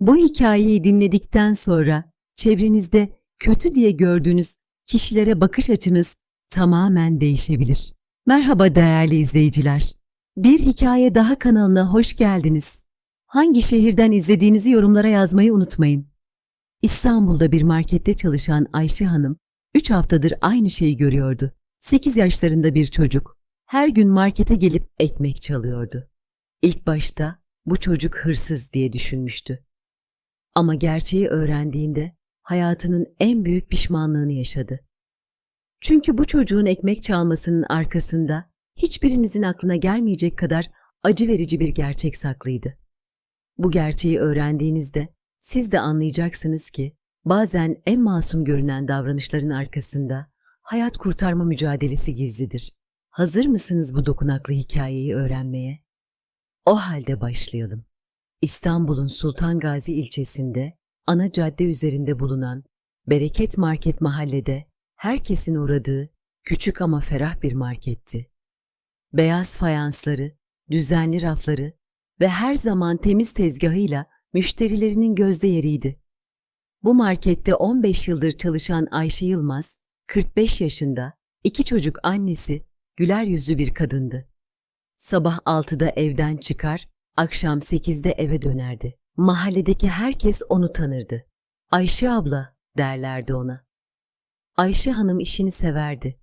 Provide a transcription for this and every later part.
Bu hikayeyi dinledikten sonra çevrenizde kötü diye gördüğünüz kişilere bakış açınız tamamen değişebilir. Merhaba değerli izleyiciler. Bir hikaye daha kanalına hoş geldiniz. Hangi şehirden izlediğinizi yorumlara yazmayı unutmayın. İstanbul'da bir markette çalışan Ayşe Hanım 3 haftadır aynı şeyi görüyordu. 8 yaşlarında bir çocuk her gün markete gelip ekmek çalıyordu. İlk başta bu çocuk hırsız diye düşünmüştü. Ama gerçeği öğrendiğinde hayatının en büyük pişmanlığını yaşadı. Çünkü bu çocuğun ekmek çalmasının arkasında hiçbirinizin aklına gelmeyecek kadar acı verici bir gerçek saklıydı. Bu gerçeği öğrendiğinizde siz de anlayacaksınız ki bazen en masum görünen davranışların arkasında hayat kurtarma mücadelesi gizlidir. Hazır mısınız bu dokunaklı hikayeyi öğrenmeye? O halde başlayalım. İstanbul'un Sultan Gazi ilçesinde ana cadde üzerinde bulunan Bereket Market mahallede herkesin uğradığı küçük ama ferah bir marketti. Beyaz fayansları, düzenli rafları ve her zaman temiz tezgahıyla müşterilerinin gözde yeriydi. Bu markette 15 yıldır çalışan Ayşe Yılmaz, 45 yaşında, iki çocuk annesi, güler yüzlü bir kadındı. Sabah 6'da evden çıkar, akşam 8'de eve dönerdi. Mahalledeki herkes onu tanırdı. Ayşe abla derlerdi ona. Ayşe hanım işini severdi.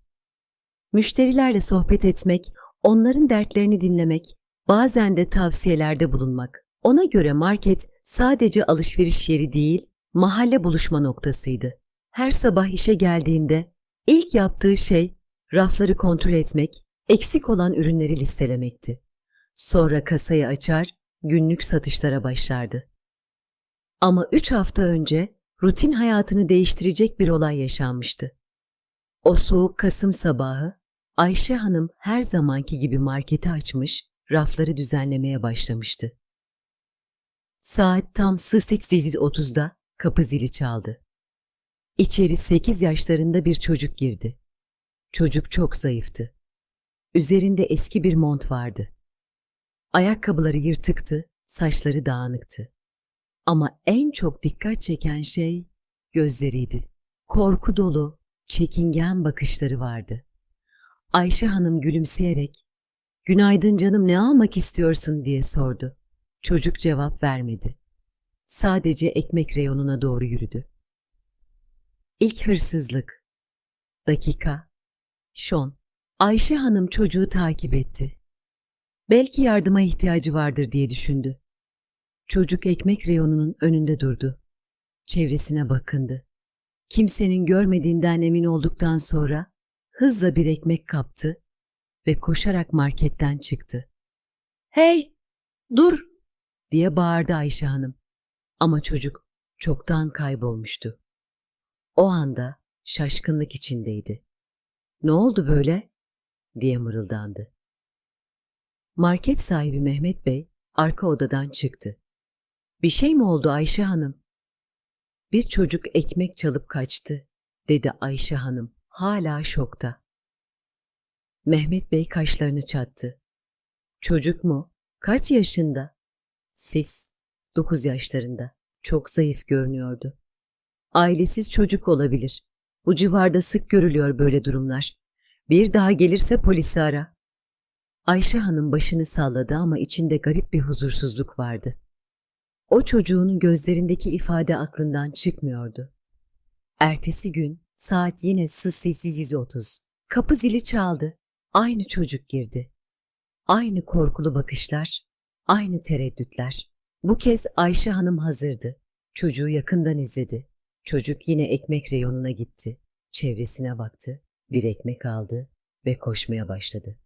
Müşterilerle sohbet etmek, onların dertlerini dinlemek, bazen de tavsiyelerde bulunmak. Ona göre market sadece alışveriş yeri değil, mahalle buluşma noktasıydı. Her sabah işe geldiğinde ilk yaptığı şey rafları kontrol etmek, eksik olan ürünleri listelemekti. Sonra kasayı açar, günlük satışlara başlardı. Ama üç hafta önce rutin hayatını değiştirecek bir olay yaşanmıştı. O soğuk Kasım sabahı Ayşe Hanım her zamanki gibi marketi açmış, rafları düzenlemeye başlamıştı. Saat tam 08.30'da kapı zili çaldı. İçeri 8 yaşlarında bir çocuk girdi. Çocuk çok zayıftı. Üzerinde eski bir mont vardı. Ayakkabıları yırtıktı, saçları dağınıktı. Ama en çok dikkat çeken şey gözleriydi. Korku dolu, çekingen bakışları vardı. Ayşe Hanım gülümseyerek, "Günaydın canım, ne almak istiyorsun?" diye sordu. Çocuk cevap vermedi. Sadece ekmek reyonuna doğru yürüdü. İlk hırsızlık. Dakika. Şon. Ayşe Hanım çocuğu takip etti. Belki yardıma ihtiyacı vardır diye düşündü. Çocuk ekmek reyonunun önünde durdu. Çevresine bakındı. Kimsenin görmediğinden emin olduktan sonra hızla bir ekmek kaptı ve koşarak marketten çıktı. "Hey, dur!" diye bağırdı Ayşe Hanım. Ama çocuk çoktan kaybolmuştu. O anda şaşkınlık içindeydi. "Ne oldu böyle?" diye mırıldandı. Market sahibi Mehmet Bey arka odadan çıktı. Bir şey mi oldu Ayşe Hanım? Bir çocuk ekmek çalıp kaçtı, dedi Ayşe Hanım hala şokta. Mehmet Bey kaşlarını çattı. Çocuk mu? Kaç yaşında? Siz, dokuz yaşlarında. Çok zayıf görünüyordu. Ailesiz çocuk olabilir. Bu civarda sık görülüyor böyle durumlar. Bir daha gelirse polisi ara. Ayşe Hanım başını salladı ama içinde garip bir huzursuzluk vardı. O çocuğun gözlerindeki ifade aklından çıkmıyordu. Ertesi gün saat yine sessiz otuz. Kapı zili çaldı. Aynı çocuk girdi. Aynı korkulu bakışlar, aynı tereddütler. Bu kez Ayşe Hanım hazırdı. Çocuğu yakından izledi. Çocuk yine ekmek reyonuna gitti. Çevresine baktı, bir ekmek aldı ve koşmaya başladı.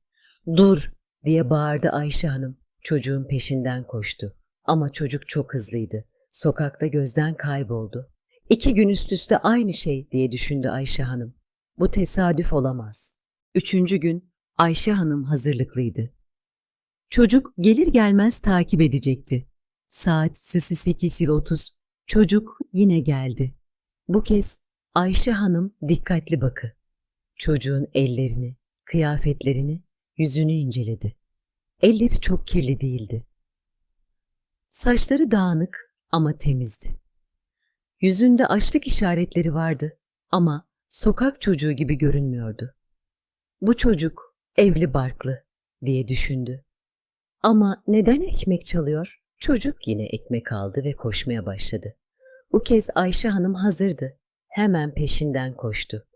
Dur diye bağırdı Ayşe Hanım. Çocuğun peşinden koştu. Ama çocuk çok hızlıydı. Sokakta gözden kayboldu. İki gün üst üste aynı şey diye düşündü Ayşe Hanım. Bu tesadüf olamaz. Üçüncü gün Ayşe Hanım hazırlıklıydı. Çocuk gelir gelmez takip edecekti. Saat 08.30 çocuk yine geldi. Bu kez Ayşe Hanım dikkatli bakı. Çocuğun ellerini, kıyafetlerini, yüzünü inceledi. Elleri çok kirli değildi. Saçları dağınık, ama temizdi. Yüzünde açlık işaretleri vardı ama sokak çocuğu gibi görünmüyordu. Bu çocuk evli barklı diye düşündü. Ama neden ekmek çalıyor? Çocuk yine ekmek aldı ve koşmaya başladı. Bu kez Ayşe Hanım hazırdı. Hemen peşinden koştu.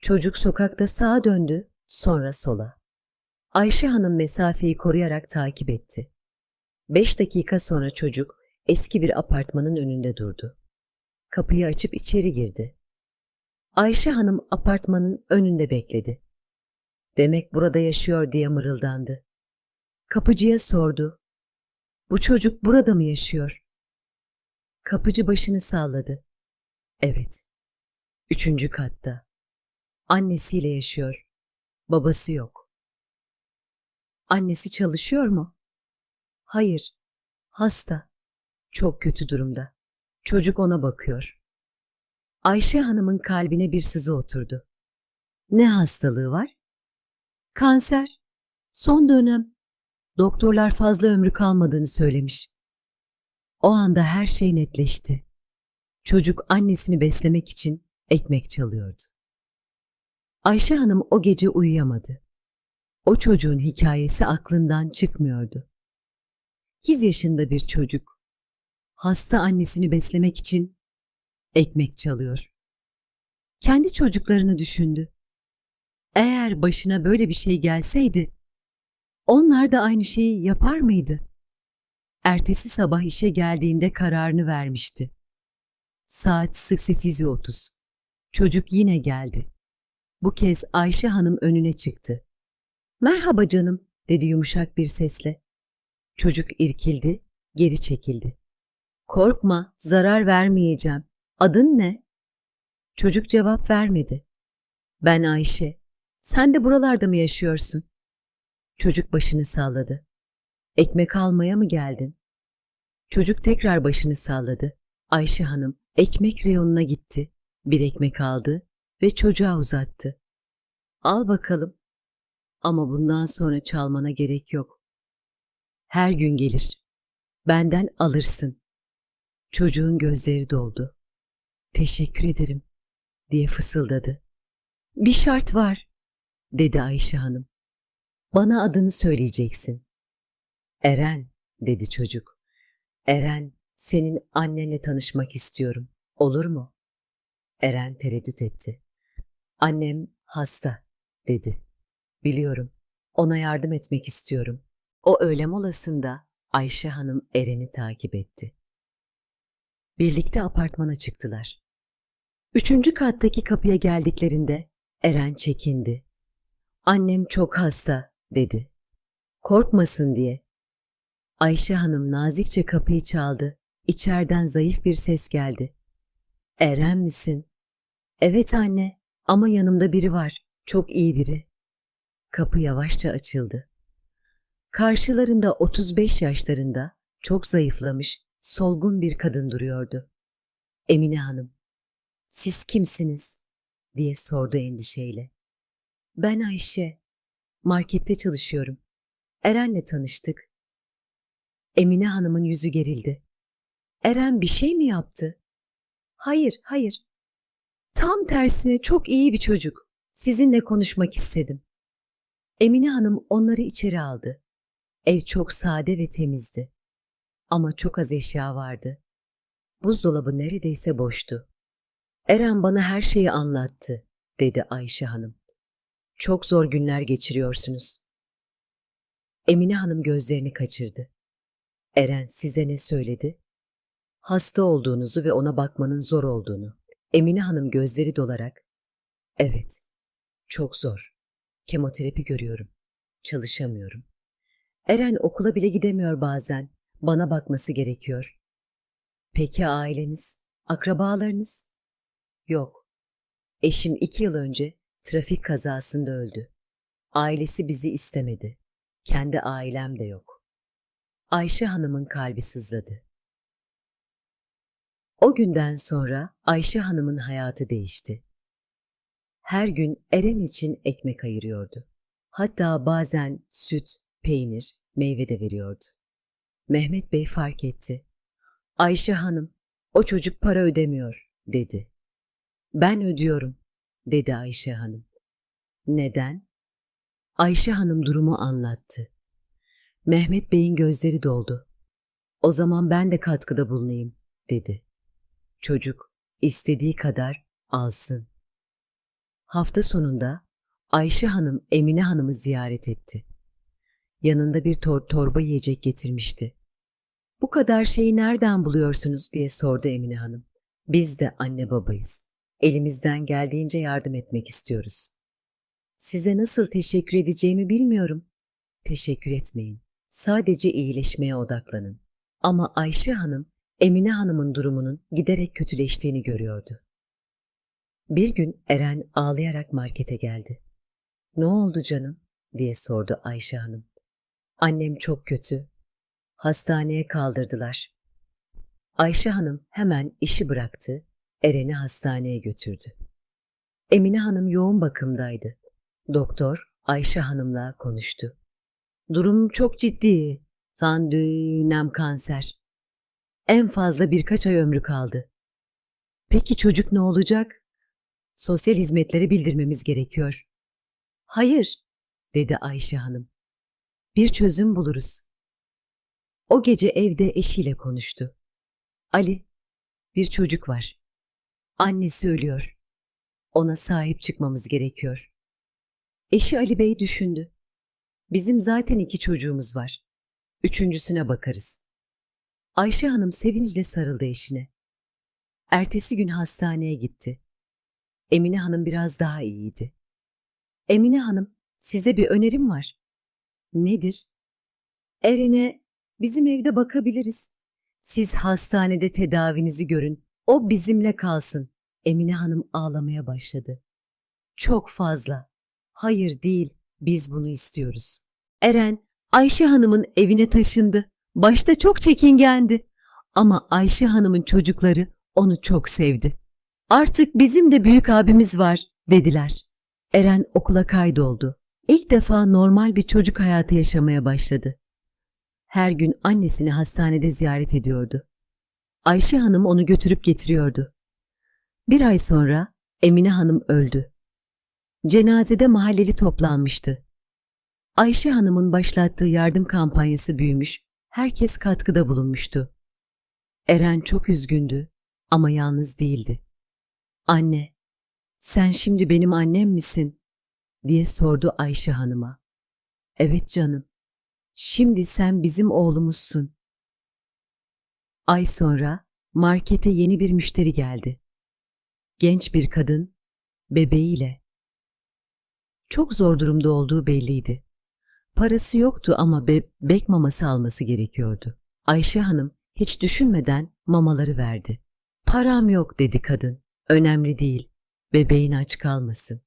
Çocuk sokakta sağa döndü, sonra sola. Ayşe Hanım mesafeyi koruyarak takip etti. Beş dakika sonra çocuk eski bir apartmanın önünde durdu. Kapıyı açıp içeri girdi. Ayşe Hanım apartmanın önünde bekledi. Demek burada yaşıyor diye mırıldandı. Kapıcıya sordu. Bu çocuk burada mı yaşıyor? Kapıcı başını salladı. Evet. Üçüncü katta. Annesiyle yaşıyor. Babası yok. Annesi çalışıyor mu? Hayır. Hasta. Çok kötü durumda. Çocuk ona bakıyor. Ayşe Hanım'ın kalbine bir sızı oturdu. Ne hastalığı var? Kanser. Son dönem. Doktorlar fazla ömrü kalmadığını söylemiş. O anda her şey netleşti. Çocuk annesini beslemek için ekmek çalıyordu. Ayşe Hanım o gece uyuyamadı. O çocuğun hikayesi aklından çıkmıyordu. 8 yaşında bir çocuk. Hasta annesini beslemek için ekmek çalıyor. Kendi çocuklarını düşündü. Eğer başına böyle bir şey gelseydi, onlar da aynı şeyi yapar mıydı? Ertesi sabah işe geldiğinde kararını vermişti. Saat 8.30. Çocuk yine geldi. Bu kez Ayşe Hanım önüne çıktı. Merhaba canım, dedi yumuşak bir sesle. Çocuk irkildi, geri çekildi. Korkma, zarar vermeyeceğim. Adın ne? Çocuk cevap vermedi. Ben Ayşe. Sen de buralarda mı yaşıyorsun? Çocuk başını salladı. Ekmek almaya mı geldin? Çocuk tekrar başını salladı. Ayşe Hanım ekmek reyonuna gitti. Bir ekmek aldı ve çocuğa uzattı. Al bakalım. Ama bundan sonra çalmana gerek yok. Her gün gelir. Benden alırsın. Çocuğun gözleri doldu. Teşekkür ederim diye fısıldadı. Bir şart var dedi Ayşe Hanım. Bana adını söyleyeceksin. Eren dedi çocuk. Eren senin annenle tanışmak istiyorum. Olur mu? Eren tereddüt etti. Annem hasta dedi. Biliyorum. Ona yardım etmek istiyorum. O öğle molasında Ayşe Hanım Eren'i takip etti. Birlikte apartmana çıktılar. Üçüncü kattaki kapıya geldiklerinde Eren çekindi. Annem çok hasta dedi. Korkmasın diye. Ayşe Hanım nazikçe kapıyı çaldı. İçeriden zayıf bir ses geldi. Eren misin? Evet anne ama yanımda biri var. Çok iyi biri. Kapı yavaşça açıldı. Karşılarında 35 yaşlarında çok zayıflamış, solgun bir kadın duruyordu. Emine Hanım. Siz kimsiniz? diye sordu endişeyle. Ben Ayşe. Markette çalışıyorum. Eren'le tanıştık. Emine Hanım'ın yüzü gerildi. Eren bir şey mi yaptı? Hayır, hayır. Tam tersine çok iyi bir çocuk. Sizinle konuşmak istedim. Emine Hanım onları içeri aldı. Ev çok sade ve temizdi. Ama çok az eşya vardı. Buzdolabı neredeyse boştu. Eren bana her şeyi anlattı, dedi Ayşe Hanım. Çok zor günler geçiriyorsunuz. Emine Hanım gözlerini kaçırdı. Eren size ne söyledi? Hasta olduğunuzu ve ona bakmanın zor olduğunu. Emine Hanım gözleri dolarak, evet, çok zor. Kemoterapi görüyorum. Çalışamıyorum. Eren okula bile gidemiyor bazen. Bana bakması gerekiyor. Peki aileniz, akrabalarınız? Yok. Eşim iki yıl önce trafik kazasında öldü. Ailesi bizi istemedi. Kendi ailem de yok. Ayşe Hanım'ın kalbi sızladı. O günden sonra Ayşe Hanım'ın hayatı değişti. Her gün Eren için ekmek ayırıyordu. Hatta bazen süt, peynir, meyve de veriyordu. Mehmet Bey fark etti. Ayşe Hanım, o çocuk para ödemiyor, dedi. Ben ödüyorum, dedi Ayşe Hanım. Neden? Ayşe Hanım durumu anlattı. Mehmet Bey'in gözleri doldu. O zaman ben de katkıda bulunayım, dedi. Çocuk istediği kadar alsın. Hafta sonunda Ayşe Hanım Emine Hanım'ı ziyaret etti. Yanında bir tor torba yiyecek getirmişti. Bu kadar şeyi nereden buluyorsunuz diye sordu Emine Hanım. Biz de anne babayız. Elimizden geldiğince yardım etmek istiyoruz. Size nasıl teşekkür edeceğimi bilmiyorum. Teşekkür etmeyin. Sadece iyileşmeye odaklanın. Ama Ayşe Hanım, Emine Hanım'ın durumunun giderek kötüleştiğini görüyordu. Bir gün Eren ağlayarak markete geldi. Ne oldu canım? diye sordu Ayşe Hanım. Annem çok kötü. Hastaneye kaldırdılar. Ayşe Hanım hemen işi bıraktı, Eren'i hastaneye götürdü. Emine Hanım yoğun bakımdaydı. Doktor Ayşe Hanım'la konuştu. Durum çok ciddi. Sandünem kanser. En fazla birkaç ay ömrü kaldı. Peki çocuk ne olacak? Sosyal hizmetlere bildirmemiz gerekiyor. Hayır, dedi Ayşe Hanım. Bir çözüm buluruz. O gece evde eşiyle konuştu. Ali, bir çocuk var. Annesi ölüyor. Ona sahip çıkmamız gerekiyor. Eşi Ali Bey düşündü. Bizim zaten iki çocuğumuz var. Üçüncüsüne bakarız. Ayşe Hanım sevinçle sarıldı eşine. Ertesi gün hastaneye gitti. Emine Hanım biraz daha iyiydi. Emine Hanım, size bir önerim var. Nedir? Eren'e bizim evde bakabiliriz. Siz hastanede tedavinizi görün. O bizimle kalsın. Emine Hanım ağlamaya başladı. Çok fazla. Hayır değil, biz bunu istiyoruz. Eren, Ayşe Hanım'ın evine taşındı. Başta çok çekingendi. Ama Ayşe Hanım'ın çocukları onu çok sevdi. Artık bizim de büyük abimiz var, dediler. Eren okula kaydoldu. İlk defa normal bir çocuk hayatı yaşamaya başladı. Her gün annesini hastanede ziyaret ediyordu. Ayşe Hanım onu götürüp getiriyordu. Bir ay sonra Emine Hanım öldü. Cenazede mahalleli toplanmıştı. Ayşe Hanım'ın başlattığı yardım kampanyası büyümüş, herkes katkıda bulunmuştu. Eren çok üzgündü ama yalnız değildi. Anne, sen şimdi benim annem misin? diye sordu Ayşe Hanım'a. Evet canım. Şimdi sen bizim oğlumuzsun. Ay sonra markete yeni bir müşteri geldi. Genç bir kadın, bebeğiyle. Çok zor durumda olduğu belliydi. Parası yoktu ama bebek maması alması gerekiyordu. Ayşe Hanım hiç düşünmeden mamaları verdi. Param yok dedi kadın. Önemli değil. Bebeğin aç kalmasın.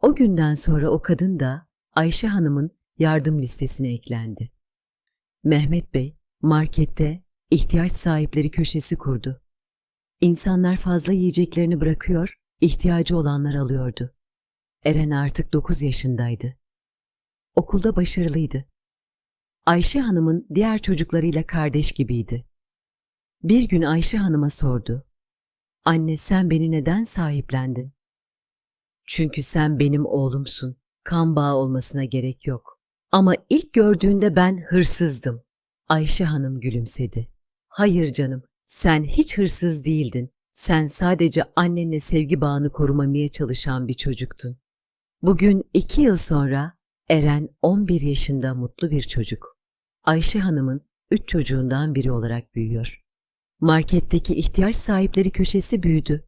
O günden sonra o kadın da Ayşe Hanım'ın yardım listesine eklendi. Mehmet Bey markette ihtiyaç sahipleri köşesi kurdu. İnsanlar fazla yiyeceklerini bırakıyor, ihtiyacı olanlar alıyordu. Eren artık 9 yaşındaydı. Okulda başarılıydı. Ayşe Hanım'ın diğer çocuklarıyla kardeş gibiydi. Bir gün Ayşe Hanım'a sordu. Anne sen beni neden sahiplendin? Çünkü sen benim oğlumsun. Kan bağı olmasına gerek yok. Ama ilk gördüğünde ben hırsızdım. Ayşe Hanım gülümsedi. Hayır canım, sen hiç hırsız değildin. Sen sadece annenle sevgi bağını korumamaya çalışan bir çocuktun. Bugün iki yıl sonra Eren 11 yaşında mutlu bir çocuk. Ayşe Hanım'ın üç çocuğundan biri olarak büyüyor. Marketteki ihtiyaç sahipleri köşesi büyüdü.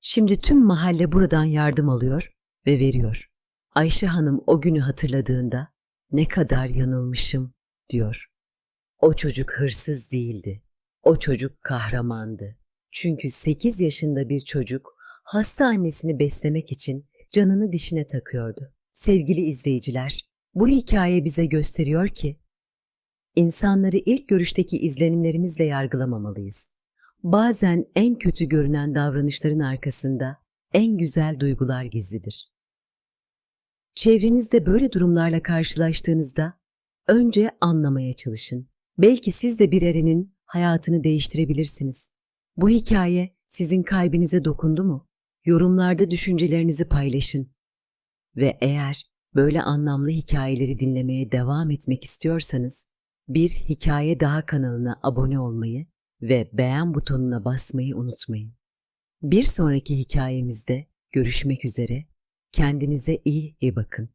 Şimdi tüm mahalle buradan yardım alıyor ve veriyor. Ayşe Hanım o günü hatırladığında ne kadar yanılmışım diyor. O çocuk hırsız değildi. O çocuk kahramandı. Çünkü 8 yaşında bir çocuk hasta annesini beslemek için canını dişine takıyordu. Sevgili izleyiciler, bu hikaye bize gösteriyor ki insanları ilk görüşteki izlenimlerimizle yargılamamalıyız. Bazen en kötü görünen davranışların arkasında en güzel duygular gizlidir. Çevrenizde böyle durumlarla karşılaştığınızda önce anlamaya çalışın. Belki siz de bir erenin hayatını değiştirebilirsiniz. Bu hikaye sizin kalbinize dokundu mu? Yorumlarda düşüncelerinizi paylaşın. Ve eğer böyle anlamlı hikayeleri dinlemeye devam etmek istiyorsanız, bir hikaye daha kanalına abone olmayı ve beğen butonuna basmayı unutmayın. Bir sonraki hikayemizde görüşmek üzere. Kendinize iyi iyi bakın.